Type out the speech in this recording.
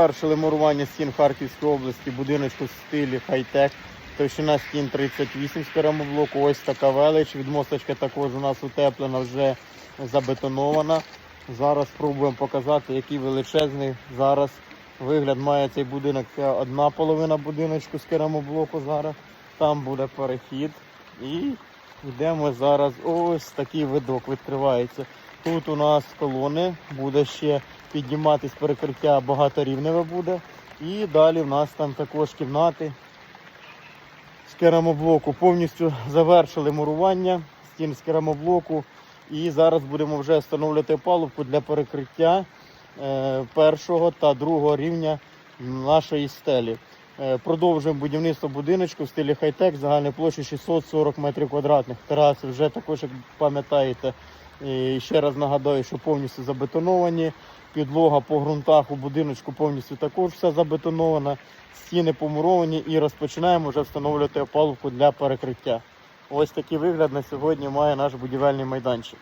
Завершили мурування стін Харківської області, будиночку в стилі хай-тек. Товщина стін 38 з керамоблоку. Ось така велич. Відмосточка також у нас утеплена, вже забетонована. Зараз спробуємо показати, який величезний зараз вигляд має цей будинок. Це одна половина будиночку з керамоблоку зараз. Там буде перехід. І йдемо зараз. Ось такий видок відкривається. Тут у нас колони, буде ще підніматись перекриття багаторівневе буде. І далі в нас там також кімнати з керамоблоку. Повністю завершили мурування стін з керамоблоку. І зараз будемо вже встановлювати опалубку для перекриття е, першого та другого рівня нашої стелі. Е, Продовжуємо будівництво будиночку в стилі хай-тек загальною площею 640 метрів квадратних. Тераси вже також, як пам'ятаєте, і ще раз нагадаю, що повністю забетоновані. Підлога по ґрунтах у будиночку повністю також все забетонована. Стіни помуровані і розпочинаємо вже встановлювати опалубку для перекриття. Ось такий вигляд на сьогодні має наш будівельний майданчик.